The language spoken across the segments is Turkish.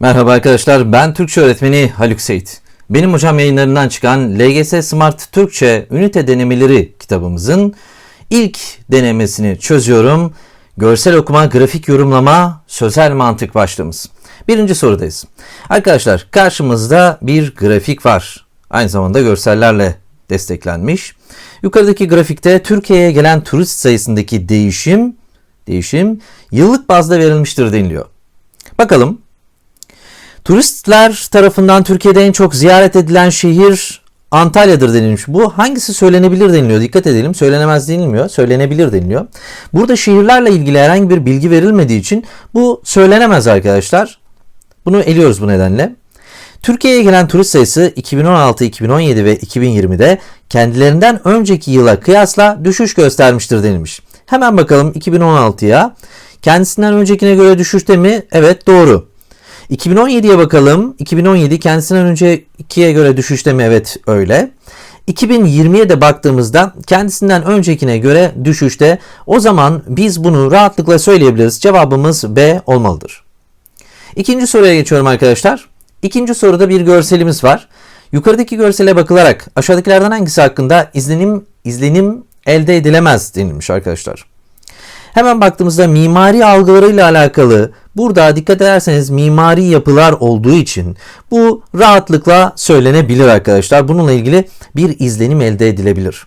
Merhaba arkadaşlar ben Türkçe öğretmeni Haluk Seyit. Benim hocam yayınlarından çıkan LGS Smart Türkçe Ünite Denemeleri kitabımızın ilk denemesini çözüyorum. Görsel okuma, grafik yorumlama, sözel mantık başlığımız. Birinci sorudayız. Arkadaşlar karşımızda bir grafik var. Aynı zamanda görsellerle desteklenmiş. Yukarıdaki grafikte Türkiye'ye gelen turist sayısındaki değişim değişim yıllık bazda verilmiştir deniliyor. Bakalım Turistler tarafından Türkiye'de en çok ziyaret edilen şehir Antalya'dır denilmiş. Bu hangisi söylenebilir deniliyor. Dikkat edelim. Söylenemez denilmiyor. Söylenebilir deniliyor. Burada şehirlerle ilgili herhangi bir bilgi verilmediği için bu söylenemez arkadaşlar. Bunu eliyoruz bu nedenle. Türkiye'ye gelen turist sayısı 2016, 2017 ve 2020'de kendilerinden önceki yıla kıyasla düşüş göstermiştir denilmiş. Hemen bakalım 2016'ya. Kendisinden öncekine göre düşüşte mi? Evet doğru. 2017'ye bakalım. 2017 kendisinden öncekiye göre düşüşte mi? Evet öyle. 2020'ye de baktığımızda kendisinden öncekine göre düşüşte. O zaman biz bunu rahatlıkla söyleyebiliriz. Cevabımız B olmalıdır. İkinci soruya geçiyorum arkadaşlar. İkinci soruda bir görselimiz var. Yukarıdaki görsele bakılarak aşağıdakilerden hangisi hakkında izlenim izlenim elde edilemez denilmiş arkadaşlar. Hemen baktığımızda mimari algılarıyla alakalı burada dikkat ederseniz mimari yapılar olduğu için bu rahatlıkla söylenebilir arkadaşlar. Bununla ilgili bir izlenim elde edilebilir.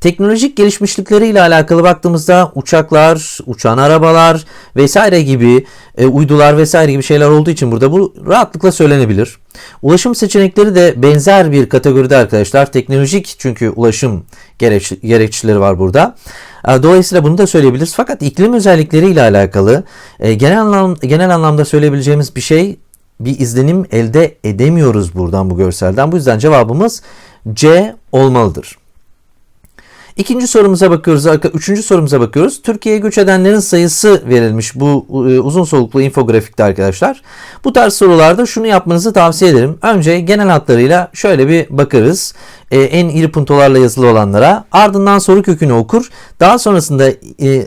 Teknolojik gelişmişlikleriyle alakalı baktığımızda uçaklar, uçan arabalar vesaire gibi e, uydular vesaire gibi şeyler olduğu için burada bu rahatlıkla söylenebilir. Ulaşım seçenekleri de benzer bir kategoride arkadaşlar. Teknolojik çünkü ulaşım gereç, gerekçeleri var burada. E, dolayısıyla bunu da söyleyebiliriz. Fakat iklim özellikleriyle alakalı e, genel, anlam, genel anlamda söyleyebileceğimiz bir şey bir izlenim elde edemiyoruz buradan bu görselden. Bu yüzden cevabımız C olmalıdır. İkinci sorumuza bakıyoruz. Üçüncü sorumuza bakıyoruz. Türkiye'ye göç edenlerin sayısı verilmiş bu e, uzun soluklu infografikte arkadaşlar. Bu tarz sorularda şunu yapmanızı tavsiye ederim. Önce genel hatlarıyla şöyle bir bakarız. E, en iri puntolarla yazılı olanlara. Ardından soru kökünü okur. Daha sonrasında e,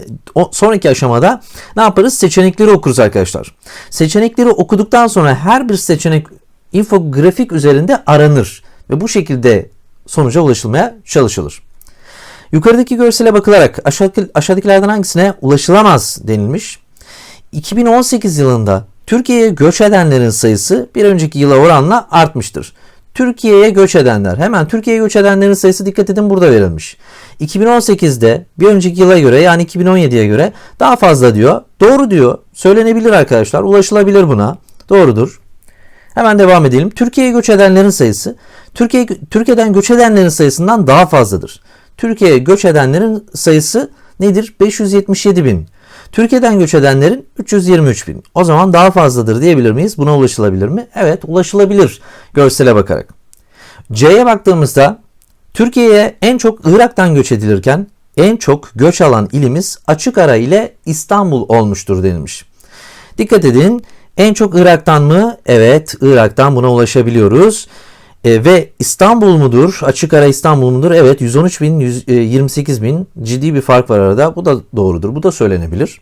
sonraki aşamada ne yaparız? Seçenekleri okuruz arkadaşlar. Seçenekleri okuduktan sonra her bir seçenek infografik üzerinde aranır. Ve bu şekilde sonuca ulaşılmaya çalışılır. Yukarıdaki görsele bakılarak aşağıdaki, aşağıdakilerden hangisine ulaşılamaz denilmiş. 2018 yılında Türkiye'ye göç edenlerin sayısı bir önceki yıla oranla artmıştır. Türkiye'ye göç edenler. Hemen Türkiye'ye göç edenlerin sayısı dikkat edin burada verilmiş. 2018'de bir önceki yıla göre yani 2017'ye göre daha fazla diyor. Doğru diyor. Söylenebilir arkadaşlar. Ulaşılabilir buna. Doğrudur. Hemen devam edelim. Türkiye'ye göç edenlerin sayısı Türkiye Türkiye'den göç edenlerin sayısından daha fazladır. Türkiye'ye göç edenlerin sayısı nedir? 577 bin. Türkiye'den göç edenlerin 323 bin. O zaman daha fazladır diyebilir miyiz? Buna ulaşılabilir mi? Evet ulaşılabilir görsele bakarak. C'ye baktığımızda Türkiye'ye en çok Irak'tan göç edilirken en çok göç alan ilimiz açık ara ile İstanbul olmuştur denilmiş. Dikkat edin en çok Irak'tan mı? Evet Irak'tan buna ulaşabiliyoruz. E, ve İstanbul mudur? Açık ara İstanbul mudur? Evet 113 bin, 128 e, bin ciddi bir fark var arada. Bu da doğrudur. Bu da söylenebilir.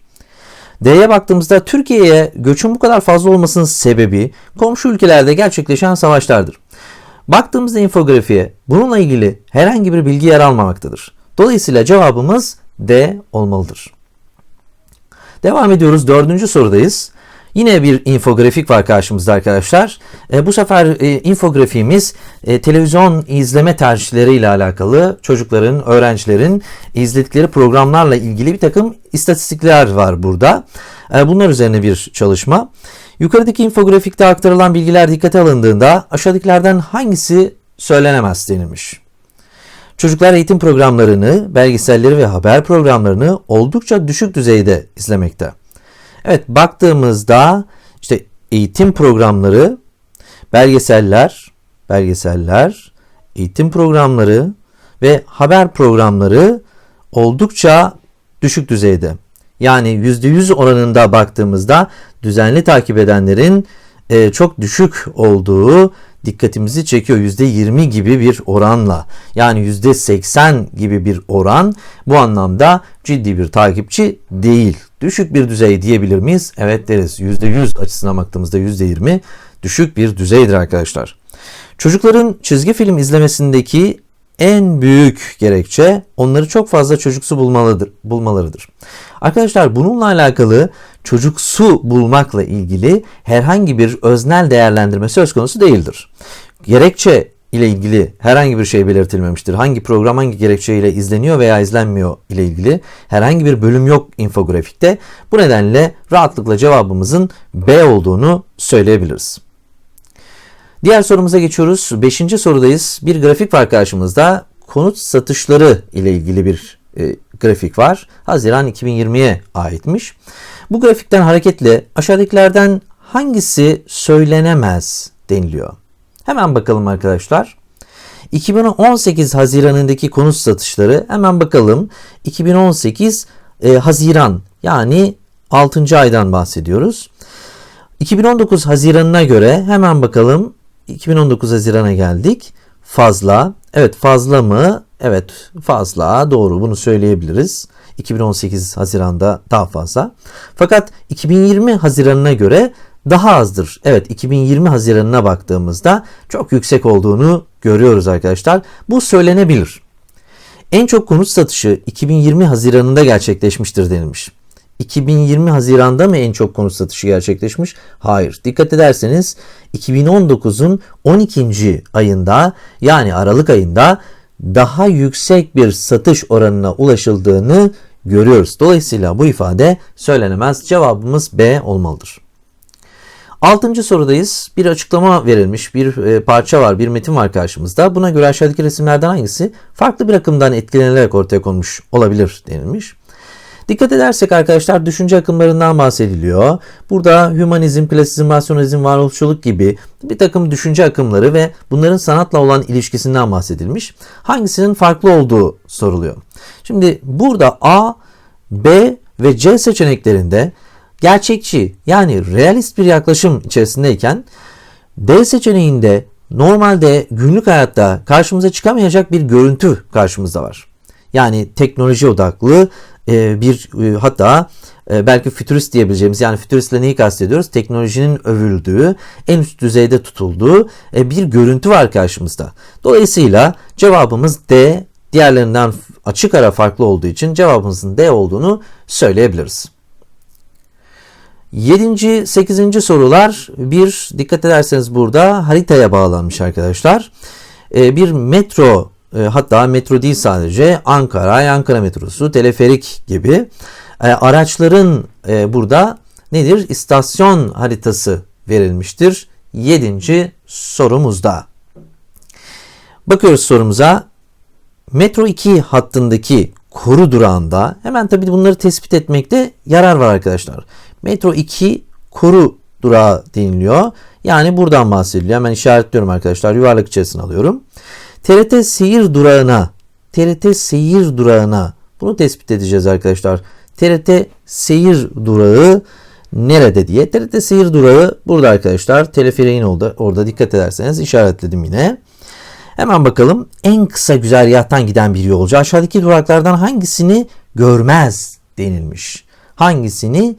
D'ye baktığımızda Türkiye'ye göçün bu kadar fazla olmasının sebebi komşu ülkelerde gerçekleşen savaşlardır. Baktığımızda infografiye bununla ilgili herhangi bir bilgi yer almamaktadır. Dolayısıyla cevabımız D olmalıdır. Devam ediyoruz. Dördüncü sorudayız. Yine bir infografik var karşımızda arkadaşlar. E, bu sefer e, infografiğimiz e, televizyon izleme tercihleriyle alakalı çocukların, öğrencilerin izledikleri programlarla ilgili bir takım istatistikler var burada. E, bunlar üzerine bir çalışma. Yukarıdaki infografikte aktarılan bilgiler dikkate alındığında aşağıdakilerden hangisi söylenemez denilmiş. Çocuklar eğitim programlarını, belgeselleri ve haber programlarını oldukça düşük düzeyde izlemekte. Evet baktığımızda işte eğitim programları, belgeseller, belgeseller, eğitim programları ve haber programları oldukça düşük düzeyde. Yani %100 oranında baktığımızda düzenli takip edenlerin e, çok düşük olduğu dikkatimizi çekiyor. %20 gibi bir oranla yani %80 gibi bir oran bu anlamda ciddi bir takipçi değil düşük bir düzey diyebilir miyiz? Evet deriz. %100 açısından baktığımızda %20 düşük bir düzeydir arkadaşlar. Çocukların çizgi film izlemesindeki en büyük gerekçe onları çok fazla çocuksu bulmalıdır, bulmalarıdır. Arkadaşlar bununla alakalı çocuksu bulmakla ilgili herhangi bir öznel değerlendirme söz konusu değildir. Gerekçe ile ilgili herhangi bir şey belirtilmemiştir. Hangi program hangi gerekçeyle izleniyor veya izlenmiyor ile ilgili herhangi bir bölüm yok infografikte. Bu nedenle rahatlıkla cevabımızın B olduğunu söyleyebiliriz. Diğer sorumuza geçiyoruz. Beşinci sorudayız. Bir grafik var karşımızda. Konut satışları ile ilgili bir e, grafik var. Haziran 2020'ye aitmiş. Bu grafikten hareketle aşağıdakilerden hangisi söylenemez deniliyor. Hemen bakalım arkadaşlar. 2018 Haziran'ındaki konut satışları hemen bakalım. 2018 e, Haziran yani 6. aydan bahsediyoruz. 2019 Haziran'ına göre hemen bakalım 2019 Haziran'a geldik. Fazla. Evet fazla mı? Evet fazla. Doğru bunu söyleyebiliriz. 2018 Haziran'da daha fazla. Fakat 2020 Haziran'ına göre daha azdır. Evet 2020 Haziran'ına baktığımızda çok yüksek olduğunu görüyoruz arkadaşlar. Bu söylenebilir. En çok konut satışı 2020 Haziran'ında gerçekleşmiştir denilmiş. 2020 Haziran'da mı en çok konut satışı gerçekleşmiş? Hayır. Dikkat ederseniz 2019'un 12. ayında yani Aralık ayında daha yüksek bir satış oranına ulaşıldığını görüyoruz. Dolayısıyla bu ifade söylenemez. Cevabımız B olmalıdır. Altıncı sorudayız. Bir açıklama verilmiş, bir e, parça var, bir metin var karşımızda. Buna göre aşağıdaki resimlerden hangisi farklı bir akımdan etkilenilerek ortaya konmuş olabilir denilmiş. Dikkat edersek arkadaşlar düşünce akımlarından bahsediliyor. Burada hümanizm, klasizm, rasyonalizm, varoluşçuluk gibi bir takım düşünce akımları ve bunların sanatla olan ilişkisinden bahsedilmiş. Hangisinin farklı olduğu soruluyor. Şimdi burada A, B ve C seçeneklerinde gerçekçi yani realist bir yaklaşım içerisindeyken D seçeneğinde normalde günlük hayatta karşımıza çıkamayacak bir görüntü karşımızda var. Yani teknoloji odaklı e, bir e, hatta e, belki fütürist diyebileceğimiz yani fütüristle neyi kastediyoruz? Teknolojinin övüldüğü, en üst düzeyde tutulduğu bir görüntü var karşımızda. Dolayısıyla cevabımız D diğerlerinden açık ara farklı olduğu için cevabımızın D olduğunu söyleyebiliriz. 7. 8. sorular bir dikkat ederseniz burada haritaya bağlanmış arkadaşlar. Bir metro e, hatta metro değil sadece Ankara, Ankara metrosu, teleferik gibi e, araçların e, burada nedir? İstasyon haritası verilmiştir. 7. sorumuzda. Bakıyoruz sorumuza. Metro 2 hattındaki koru durağında hemen tabii bunları tespit etmekte yarar var arkadaşlar. Metro 2 koru durağı deniliyor. Yani buradan bahsediliyor. Hemen işaretliyorum arkadaşlar. Yuvarlak içerisine alıyorum. TRT seyir durağına TRT seyir durağına bunu tespit edeceğiz arkadaşlar. TRT seyir durağı nerede diye. TRT seyir durağı burada arkadaşlar. Teleferiğin orada, orada dikkat ederseniz işaretledim yine. Hemen bakalım en kısa güzergahtan giden bir yolcu aşağıdaki duraklardan hangisini görmez denilmiş. Hangisini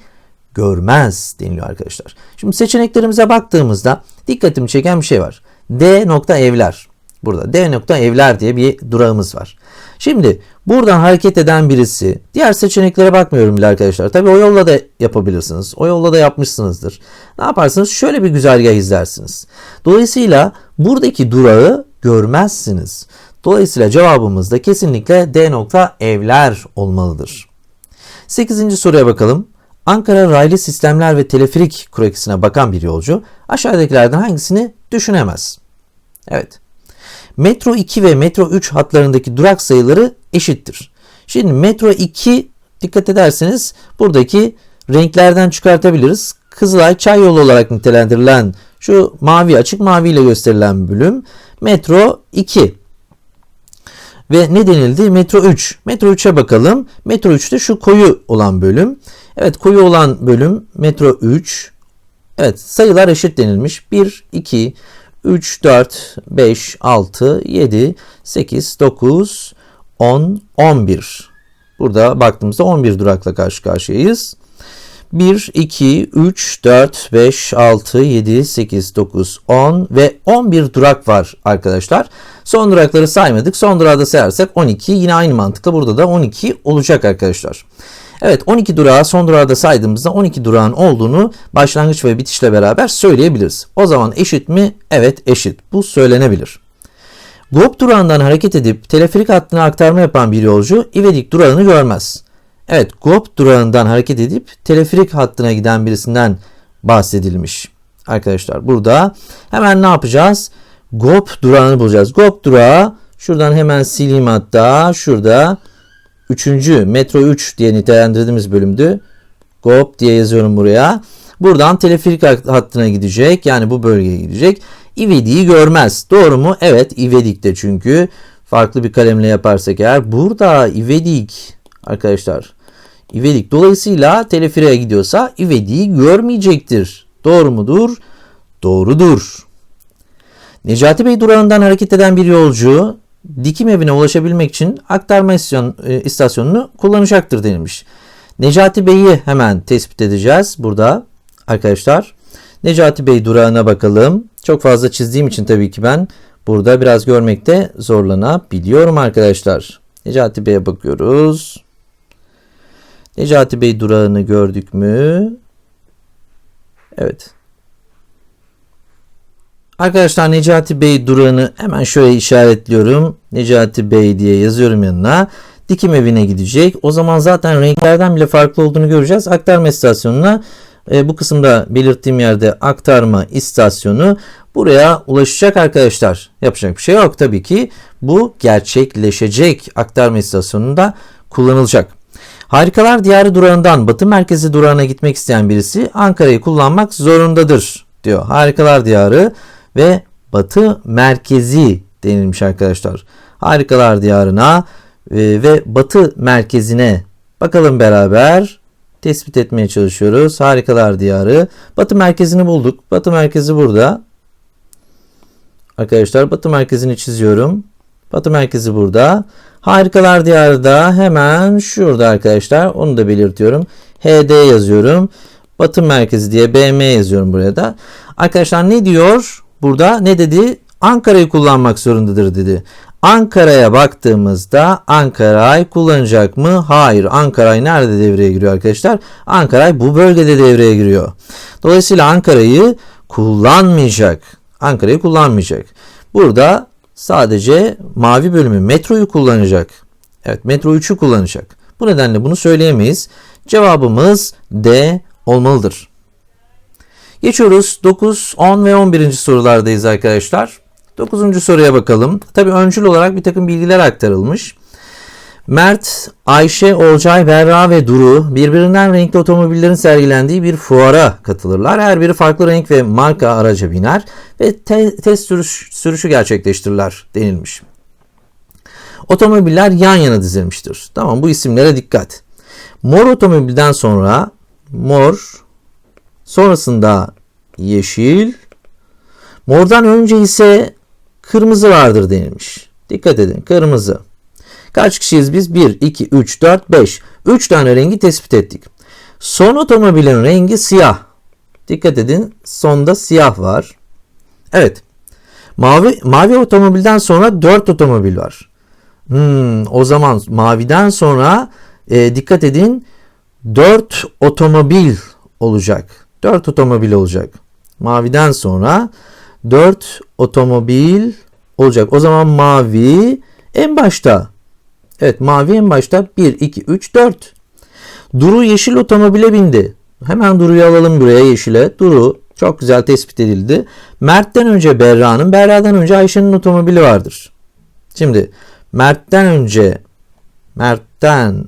görmez deniliyor arkadaşlar. Şimdi seçeneklerimize baktığımızda dikkatimi çeken bir şey var. D nokta evler. Burada D nokta evler diye bir durağımız var. Şimdi buradan hareket eden birisi diğer seçeneklere bakmıyorum bile arkadaşlar. Tabi o yolla da yapabilirsiniz. O yolla da yapmışsınızdır. Ne yaparsınız? Şöyle bir güzergah izlersiniz. Dolayısıyla buradaki durağı görmezsiniz. Dolayısıyla cevabımız da kesinlikle D nokta evler olmalıdır. 8. soruya bakalım. Ankara raylı sistemler ve teleferik kurakisine bakan bir yolcu aşağıdakilerden hangisini düşünemez? Evet. Metro 2 ve Metro 3 hatlarındaki durak sayıları eşittir. Şimdi Metro 2 dikkat ederseniz buradaki renklerden çıkartabiliriz. Kızılay Çay Yolu olarak nitelendirilen şu mavi açık mavi ile gösterilen bölüm Metro 2. Ve ne denildi? Metro 3. Metro 3'e bakalım. Metro 3'te şu koyu olan bölüm. Evet koyu olan bölüm Metro 3. Evet sayılar eşit denilmiş. 1, 2, 3, 4, 5, 6, 7, 8, 9, 10, 11. Burada baktığımızda 11 durakla karşı karşıyayız. 1, 2, 3, 4, 5, 6, 7, 8, 9, 10 ve 11 durak var arkadaşlar. Son durakları saymadık. Son durağı da sayarsak 12. Yine aynı mantıkla burada da 12 olacak arkadaşlar. Evet 12 durağı son durağı da saydığımızda 12 durağın olduğunu başlangıç ve bitişle beraber söyleyebiliriz. O zaman eşit mi? Evet eşit. Bu söylenebilir. GOP durağından hareket edip teleferik hattına aktarma yapan bir yolcu İvedik durağını görmez. Evet GOP durağından hareket edip teleferik hattına giden birisinden bahsedilmiş. Arkadaşlar burada hemen ne yapacağız? GOP durağını bulacağız. GOP durağı şuradan hemen sileyim hatta şurada 3. metro 3 diye nitelendirdiğimiz bölümdü. GOP diye yazıyorum buraya. Buradan teleferik hattına gidecek. Yani bu bölgeye gidecek. İvedik'i görmez. Doğru mu? Evet İvedik'te çünkü. Farklı bir kalemle yaparsak eğer. Burada İvedik arkadaşlar. İvedik dolayısıyla teleferiğe gidiyorsa İvedik'i görmeyecektir. Doğru mudur? Doğrudur. Necati Bey durağından hareket eden bir yolcu dikim evine ulaşabilmek için aktarma e, istasyonunu kullanacaktır denilmiş. Necati Bey'i hemen tespit edeceğiz burada arkadaşlar. Necati Bey durağına bakalım. Çok fazla çizdiğim için tabii ki ben burada biraz görmekte zorlanabiliyorum arkadaşlar. Necati Bey'e bakıyoruz. Necati Bey durağını gördük mü? Evet. Arkadaşlar Necati Bey durağını hemen şöyle işaretliyorum. Necati Bey diye yazıyorum yanına. Dikim evine gidecek. O zaman zaten renklerden bile farklı olduğunu göreceğiz. Aktarma istasyonuna e, bu kısımda belirttiğim yerde aktarma istasyonu buraya ulaşacak arkadaşlar. Yapacak bir şey yok tabii ki. Bu gerçekleşecek aktarma istasyonunda kullanılacak. Harikalar Diyarı durağından Batı Merkezi durağına gitmek isteyen birisi Ankara'yı kullanmak zorundadır diyor. Harikalar Diyarı ve Batı Merkezi denilmiş arkadaşlar. Harikalar Diyarı'na e, ve Batı Merkezi'ne bakalım beraber tespit etmeye çalışıyoruz. Harikalar Diyarı. Batı merkezini bulduk. Batı merkezi burada. Arkadaşlar batı merkezini çiziyorum. Batı merkezi burada. Harikalar Diyarı da hemen şurada arkadaşlar. Onu da belirtiyorum. HD yazıyorum. Batı merkezi diye BM yazıyorum buraya da. Arkadaşlar ne diyor? Burada ne dedi? Ankara'yı kullanmak zorundadır dedi. Ankara'ya baktığımızda Ankara'yı kullanacak mı? Hayır. Ankara'yı nerede devreye giriyor arkadaşlar? Ankara'yı bu bölgede devreye giriyor. Dolayısıyla Ankara'yı kullanmayacak. Ankara'yı kullanmayacak. Burada sadece mavi bölümü metroyu kullanacak. Evet metro 3'ü kullanacak. Bu nedenle bunu söyleyemeyiz. Cevabımız D olmalıdır. Geçiyoruz 9, 10 ve 11. sorulardayız arkadaşlar. 9. soruya bakalım. Tabi öncül olarak bir takım bilgiler aktarılmış. Mert, Ayşe, Olcay, Berra ve Duru birbirinden renkli otomobillerin sergilendiği bir fuara katılırlar. Her biri farklı renk ve marka araca biner ve te- test sürüş, sürüşü gerçekleştirirler denilmiş. Otomobiller yan yana dizilmiştir. Tamam bu isimlere dikkat. Mor otomobilden sonra mor, sonrasında yeşil, mordan önce ise kırmızı vardır denilmiş. Dikkat edin kırmızı. Kaç kişiyiz biz? 1, 2, 3, 4, 5. 3 tane rengi tespit ettik. Son otomobilin rengi siyah. Dikkat edin sonda siyah var. Evet. Mavi, mavi otomobilden sonra 4 otomobil var. Hmm, o zaman maviden sonra e, dikkat edin 4 otomobil olacak. 4 otomobil olacak. Maviden sonra 4 otomobil olacak. O zaman mavi en başta. Evet mavi en başta 1, 2, 3, 4. Duru yeşil otomobile bindi. Hemen Duru'yu alalım buraya yeşile. Duru çok güzel tespit edildi. Mert'ten önce Berra'nın, Berra'dan önce Ayşe'nin otomobili vardır. Şimdi Mert'ten önce Mert'ten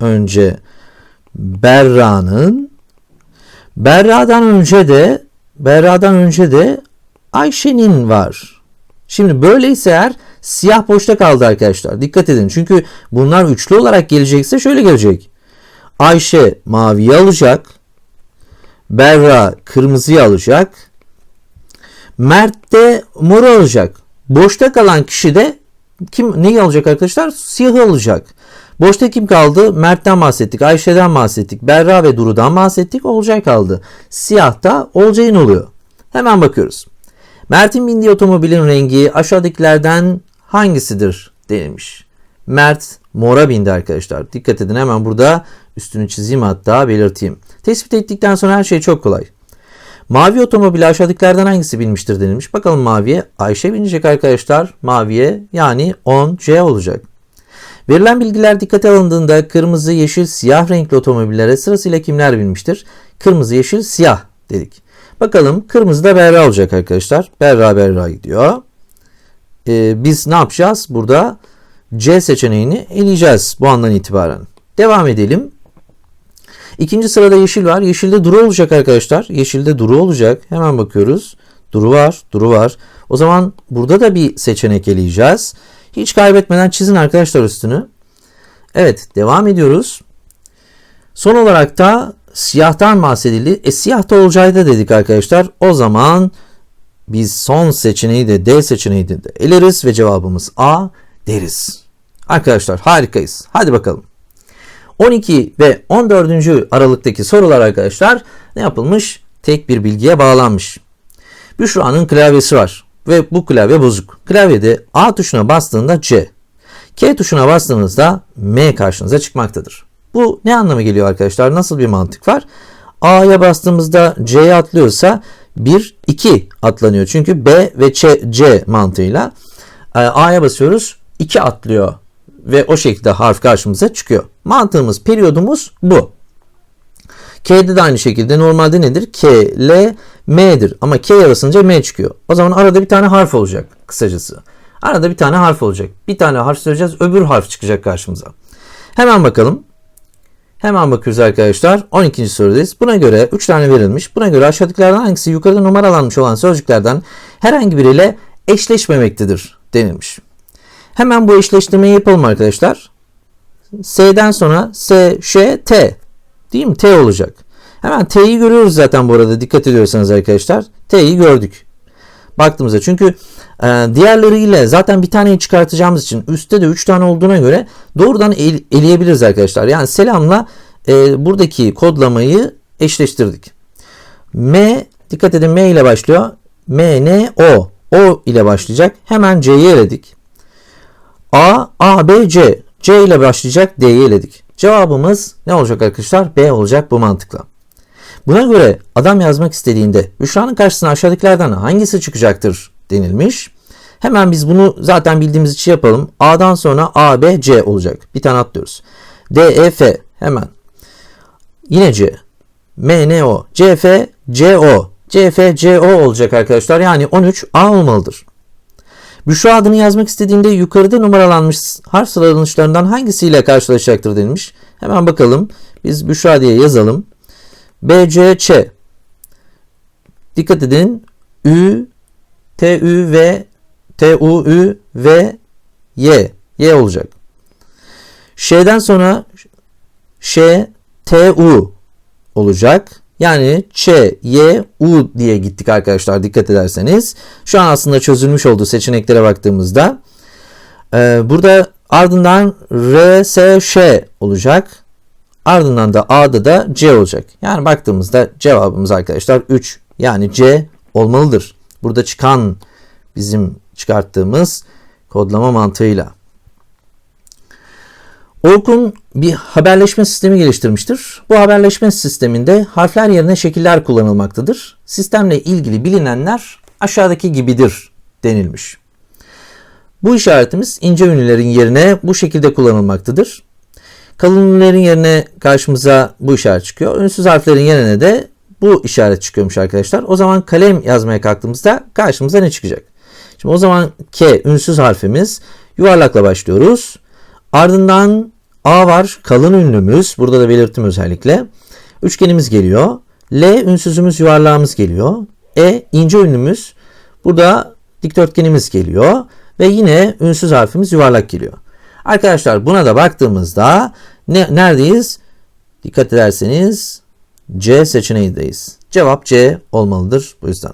önce Berra'nın Berra'dan önce de Berra'dan önce de Ayşe'nin var. Şimdi böyleyse eğer siyah boşta kaldı arkadaşlar. Dikkat edin. Çünkü bunlar üçlü olarak gelecekse şöyle gelecek. Ayşe maviyi alacak. Berra kırmızıyı alacak. Mert de moru alacak. Boşta kalan kişi de kim neyi alacak arkadaşlar? Siyahı alacak. Boşta kim kaldı? Mert'ten bahsettik, Ayşe'den bahsettik, Berra ve Duru'dan bahsettik. Olcay kaldı. Siyahta Olcay'ın oluyor. Hemen bakıyoruz. Mert'in bindiği otomobilin rengi aşağıdakilerden hangisidir denilmiş. Mert mora bindi arkadaşlar. Dikkat edin hemen burada üstünü çizeyim hatta belirteyim. Tespit ettikten sonra her şey çok kolay. Mavi otomobili aşağıdakilerden hangisi binmiştir denilmiş. Bakalım maviye. Ayşe binecek arkadaşlar. Maviye yani 10C olacak. Verilen bilgiler dikkate alındığında kırmızı, yeşil, siyah renkli otomobillere sırasıyla kimler binmiştir? Kırmızı, yeşil, siyah dedik. Bakalım kırmızı da Berra olacak arkadaşlar. Berra Berra gidiyor. Ee, biz ne yapacağız? Burada C seçeneğini eleyeceğiz bu andan itibaren. Devam edelim. İkinci sırada yeşil var. Yeşilde duru olacak arkadaşlar. Yeşilde duru olacak. Hemen bakıyoruz. Duru var. Duru var. O zaman burada da bir seçenek eleyeceğiz. Hiç kaybetmeden çizin arkadaşlar üstünü. Evet devam ediyoruz. Son olarak da siyahtan bahsedildi. E siyah da olacaktı dedik arkadaşlar. O zaman biz son seçeneği de D seçeneği de eleriz ve cevabımız A deriz. Arkadaşlar harikayız. Hadi bakalım. 12 ve 14. Aralıktaki sorular arkadaşlar ne yapılmış? Tek bir bilgiye bağlanmış. Büşra'nın klavyesi var ve bu klavye bozuk. Klavyede A tuşuna bastığında C, K tuşuna bastığınızda M karşınıza çıkmaktadır. Bu ne anlama geliyor arkadaşlar? Nasıl bir mantık var? A'ya bastığımızda C'ye atlıyorsa 1, 2 atlanıyor. Çünkü B ve C, C mantığıyla e, A'ya basıyoruz 2 atlıyor ve o şekilde harf karşımıza çıkıyor. Mantığımız, periyodumuz bu. K'de de aynı şekilde normalde nedir? K, L, M'dir. Ama K arasınca M çıkıyor. O zaman arada bir tane harf olacak kısacası. Arada bir tane harf olacak. Bir tane harf söyleyeceğiz öbür harf çıkacak karşımıza. Hemen bakalım. Hemen bakıyoruz arkadaşlar. 12. sorudayız. Buna göre 3 tane verilmiş. Buna göre aşağıdakilerden hangisi yukarıda numaralanmış olan sözcüklerden herhangi biriyle eşleşmemektedir denilmiş. Hemen bu eşleştirmeyi yapalım arkadaşlar. S'den sonra S, Ş, T. Değil mi? T olacak. Hemen T'yi görüyoruz zaten bu arada dikkat ediyorsanız arkadaşlar. T'yi gördük. Baktığımızda çünkü e, diğerleriyle zaten bir taneyi çıkartacağımız için üstte de 3 tane olduğuna göre doğrudan el, eleyebiliriz arkadaşlar. Yani selamla e, buradaki kodlamayı eşleştirdik. M dikkat edin M ile başlıyor. M, N, O. O ile başlayacak. Hemen C'yi eledik. A, A, B, C. C ile başlayacak D'yi eledik. Cevabımız ne olacak arkadaşlar? B olacak bu mantıkla. Buna göre adam yazmak istediğinde Büşra'nın karşısına aşağıdakilerden hangisi çıkacaktır denilmiş. Hemen biz bunu zaten bildiğimiz için yapalım. A'dan sonra A, B, C olacak. Bir tane atlıyoruz. D, E, F hemen. Yine C. M, N, O. C, F, C, O. C, F, C, O olacak arkadaşlar. Yani 13 A olmalıdır. Büşra adını yazmak istediğinde yukarıda numaralanmış harf sıralanışlarından hangisiyle karşılaşacaktır denilmiş. Hemen bakalım. Biz Büşra diye yazalım. B, C, Ç. Dikkat edin. Ü, T, Ü, V, T, U, Ü, V, Y. Y olacak. Ş'den sonra Ş, T, U olacak. Yani Ç, Y, U diye gittik arkadaşlar dikkat ederseniz. Şu an aslında çözülmüş olduğu seçeneklere baktığımızda. Ee, burada ardından R, S, Ş olacak. Ardından da A'da da C olacak. Yani baktığımızda cevabımız arkadaşlar 3 yani C olmalıdır. Burada çıkan bizim çıkarttığımız kodlama mantığıyla. Orkun bir haberleşme sistemi geliştirmiştir. Bu haberleşme sisteminde harfler yerine şekiller kullanılmaktadır. Sistemle ilgili bilinenler aşağıdaki gibidir denilmiş. Bu işaretimiz ince ünlülerin yerine bu şekilde kullanılmaktadır. Kalın ünlülerin yerine karşımıza bu işaret çıkıyor. Ünsüz harflerin yerine de bu işaret çıkıyormuş arkadaşlar. O zaman kalem yazmaya kalktığımızda karşımıza ne çıkacak? Şimdi o zaman K ünsüz harfimiz yuvarlakla başlıyoruz. Ardından A var kalın ünlümüz. Burada da belirttim özellikle. Üçgenimiz geliyor. L ünsüzümüz yuvarlağımız geliyor. E ince ünlümüz. Burada dikdörtgenimiz geliyor. Ve yine ünsüz harfimiz yuvarlak geliyor. Arkadaşlar buna da baktığımızda ne, neredeyiz? Dikkat ederseniz C seçeneğindeyiz. Cevap C olmalıdır bu yüzden.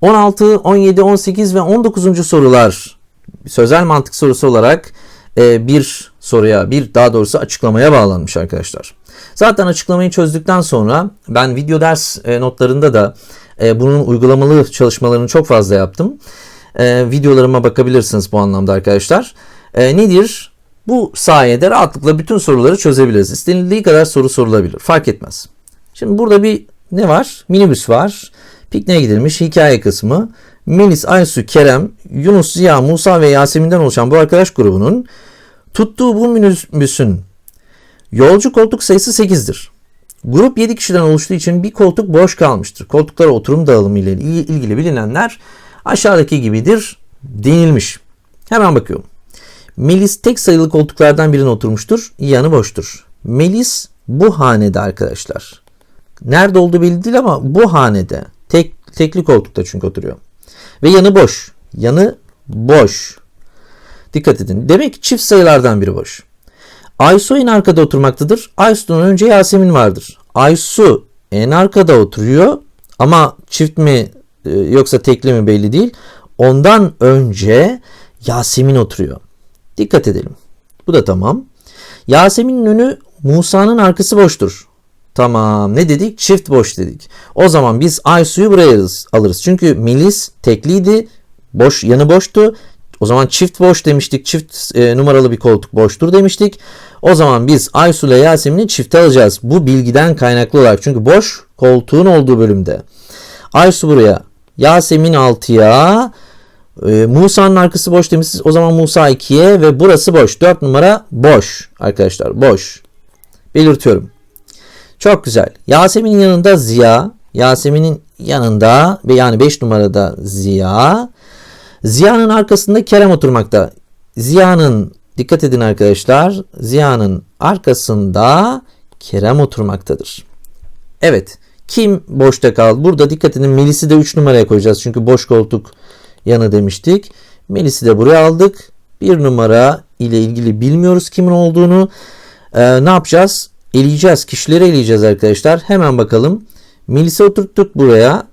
16, 17, 18 ve 19. sorular sözel mantık sorusu olarak e, bir soruya, bir daha doğrusu açıklamaya bağlanmış arkadaşlar. Zaten açıklamayı çözdükten sonra ben video ders e, notlarında da e, bunun uygulamalı çalışmalarını çok fazla yaptım. Videolarıma bakabilirsiniz bu anlamda arkadaşlar. Nedir? Bu sayede rahatlıkla bütün soruları çözebiliriz. İstenildiği kadar soru sorulabilir. Fark etmez. Şimdi burada bir ne var? Minibüs var. Pikniğe gidilmiş hikaye kısmı. Melis, Aysu, Kerem, Yunus, Ziya, Musa ve Yasemin'den oluşan bu arkadaş grubunun tuttuğu bu minibüsün yolcu koltuk sayısı 8'dir. Grup 7 kişiden oluştuğu için bir koltuk boş kalmıştır. Koltuklara oturum dağılımı ile ilgili bilinenler aşağıdaki gibidir denilmiş. Hemen bakıyorum. Melis tek sayılı koltuklardan birine oturmuştur. Yanı boştur. Melis bu hanede arkadaşlar. Nerede olduğu belli değil ama bu hanede. Tek, tekli koltukta çünkü oturuyor. Ve yanı boş. Yanı boş. Dikkat edin. Demek ki çift sayılardan biri boş. Aysu en arkada oturmaktadır. Aysu'dan önce Yasemin vardır. Aysu en arkada oturuyor ama çift mi e, yoksa tekli mi belli değil. Ondan önce Yasemin oturuyor. Dikkat edelim. Bu da tamam. Yasemin'in önü Musa'nın arkası boştur. Tamam ne dedik? Çift boş dedik. O zaman biz Aysu'yu buraya alırız. Çünkü Melis tekliydi. Boş yanı boştu. O zaman çift boş demiştik. Çift e, numaralı bir koltuk boştur demiştik. O zaman biz Aysu ile Yasemin'i çifte alacağız. Bu bilgiden kaynaklı olarak. Çünkü boş koltuğun olduğu bölümde. Aysu buraya. Yasemin 6'ya. E, Musa'nın arkası boş demişsiniz. O zaman Musa 2'ye ve burası boş. 4 numara boş arkadaşlar. Boş. Belirtiyorum. Çok güzel. Yasemin'in yanında Ziya. Yasemin'in yanında yani 5 numarada Ziya. Ziya'nın arkasında Kerem oturmakta. Ziya'nın dikkat edin arkadaşlar. Ziya'nın arkasında Kerem oturmaktadır. Evet. Kim boşta kaldı? Burada dikkat edin Melis'i de 3 numaraya koyacağız. Çünkü boş koltuk yanı demiştik. Melis'i de buraya aldık. Bir numara ile ilgili bilmiyoruz kimin olduğunu. Ee, ne yapacağız? Eleyeceğiz. Kişileri eleyeceğiz arkadaşlar. Hemen bakalım. Melis'i oturttuk buraya.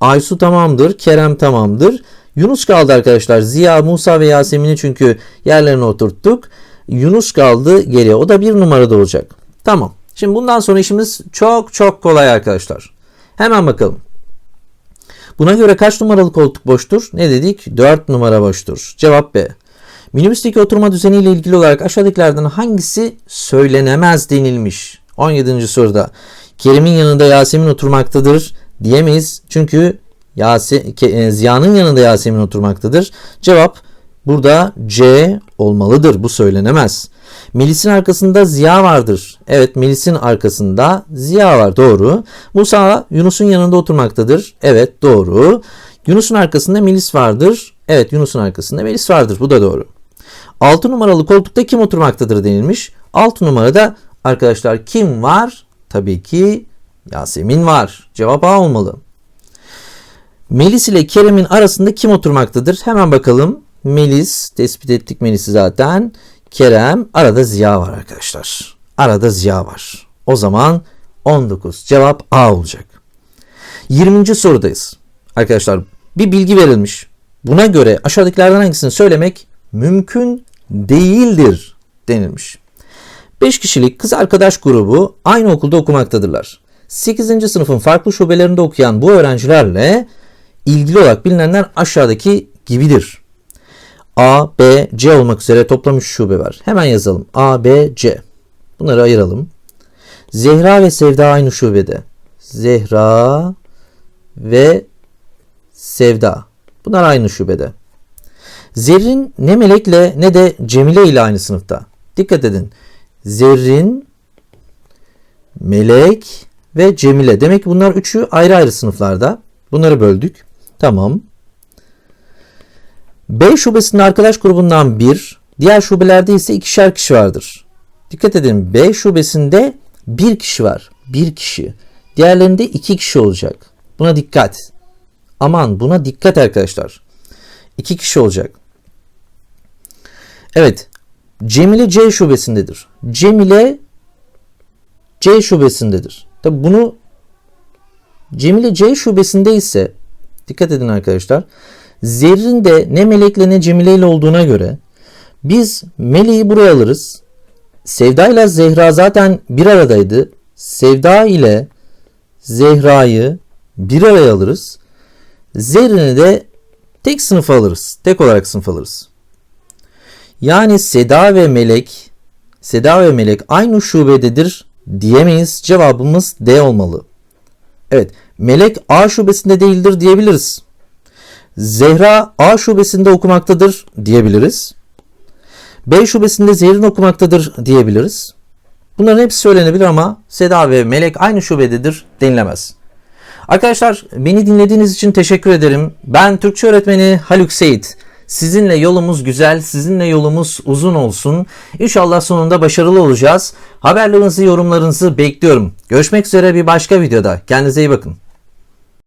Aysu tamamdır. Kerem tamamdır. Yunus kaldı arkadaşlar. Ziya, Musa ve Yasemin'i çünkü yerlerine oturttuk. Yunus kaldı geriye. O da bir numarada olacak. Tamam. Şimdi bundan sonra işimiz çok çok kolay arkadaşlar. Hemen bakalım. Buna göre kaç numaralı koltuk boştur? Ne dedik? 4 numara boştur. Cevap B. Minibüsteki oturma düzeniyle ilgili olarak aşağıdakilerden hangisi söylenemez denilmiş? 17. soruda. Kerim'in yanında Yasemin oturmaktadır diyemeyiz. Çünkü Yase, e, Ziya'nın yanında Yasemin oturmaktadır. Cevap burada C olmalıdır. Bu söylenemez. Melis'in arkasında Ziya vardır. Evet Melis'in arkasında Ziya var. Doğru. Musa Yunus'un yanında oturmaktadır. Evet doğru. Yunus'un arkasında Melis vardır. Evet Yunus'un arkasında Melis vardır. Bu da doğru. 6 numaralı koltukta kim oturmaktadır denilmiş. 6 numarada arkadaşlar kim var? Tabii ki Yasemin var. Cevap A olmalı. Melis ile Kerem'in arasında kim oturmaktadır? Hemen bakalım. Melis, tespit ettik Melis'i zaten. Kerem, arada Ziya var arkadaşlar. Arada Ziya var. O zaman 19. Cevap A olacak. 20. sorudayız. Arkadaşlar bir bilgi verilmiş. Buna göre aşağıdakilerden hangisini söylemek mümkün değildir denilmiş. 5 kişilik kız arkadaş grubu aynı okulda okumaktadırlar. 8. sınıfın farklı şubelerinde okuyan bu öğrencilerle ilgili olarak bilinenler aşağıdaki gibidir. A, B, C olmak üzere toplam 3 şube var. Hemen yazalım. A, B, C. Bunları ayıralım. Zehra ve Sevda aynı şubede. Zehra ve Sevda. Bunlar aynı şubede. Zerrin ne Melek'le ne de Cemile ile aynı sınıfta. Dikkat edin. Zerrin, Melek ve Cemile. Demek ki bunlar üçü ayrı ayrı sınıflarda. Bunları böldük. Tamam. B şubesinde arkadaş grubundan bir, diğer şubelerde ise ikişer kişi vardır. Dikkat edin B şubesinde bir kişi var. Bir kişi. Diğerlerinde iki kişi olacak. Buna dikkat. Aman buna dikkat arkadaşlar. İki kişi olacak. Evet. Cemile C şubesindedir. Cemile C şubesindedir. Tabi bunu Cemile C şubesinde ise dikkat edin arkadaşlar. Zerrin de ne Melek'le ne Cemile ile olduğuna göre Biz Meleği buraya alırız. Sevda ile Zehra zaten bir aradaydı. Sevda ile Zehra'yı bir araya alırız. Zerrin'i de tek sınıfa alırız. Tek olarak sınıf alırız. Yani Seda ve Melek Seda ve Melek aynı şubededir diyemeyiz. Cevabımız D olmalı. Evet, Melek A şubesinde değildir diyebiliriz. Zehra A şubesinde okumaktadır diyebiliriz. B şubesinde Zehrin okumaktadır diyebiliriz. Bunların hepsi söylenebilir ama Seda ve Melek aynı şubededir denilemez. Arkadaşlar beni dinlediğiniz için teşekkür ederim. Ben Türkçe öğretmeni Haluk Seyit. Sizinle yolumuz güzel, sizinle yolumuz uzun olsun. İnşallah sonunda başarılı olacağız. Haberlerinizi, yorumlarınızı bekliyorum. Görüşmek üzere bir başka videoda. Kendinize iyi bakın.